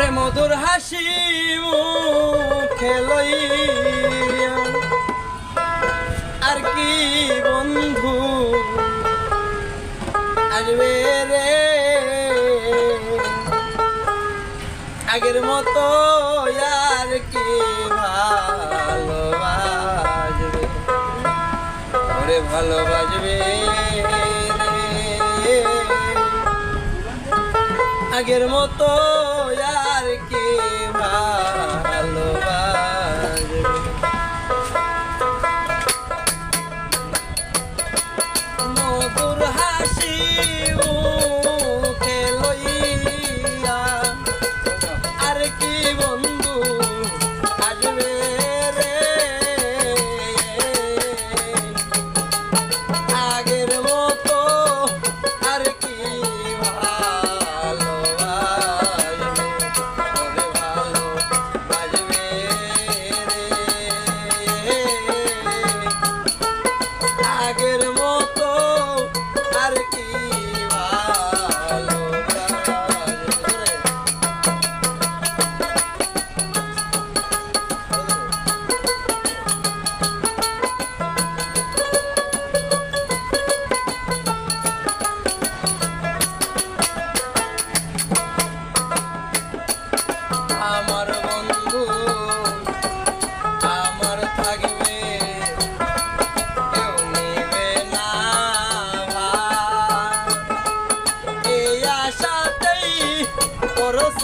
ওরে মধুর হাসি খেলই আর কি বন্ধু আসবে রে? আগের মতো আর কি ভালোবাসবে? ওরে ভালোবাসবে আগের মতো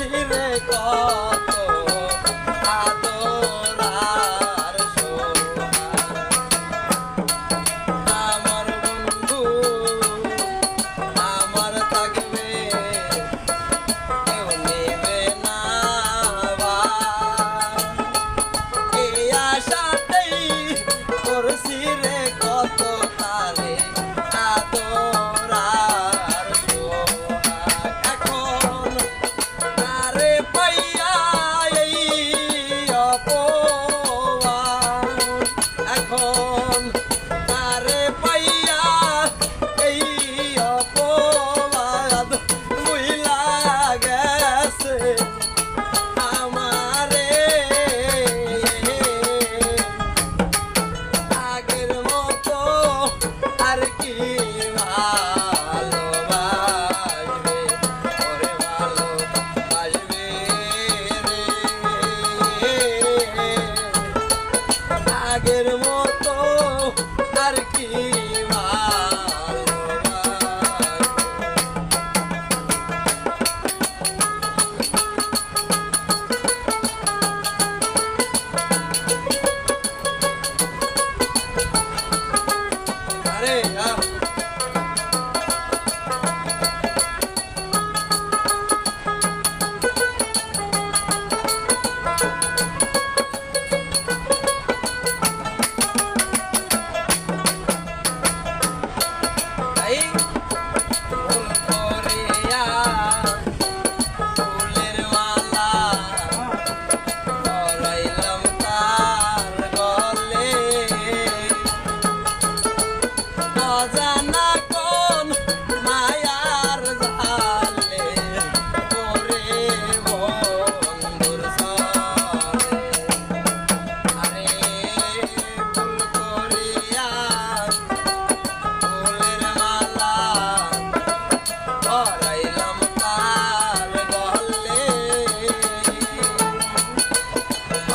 রে কত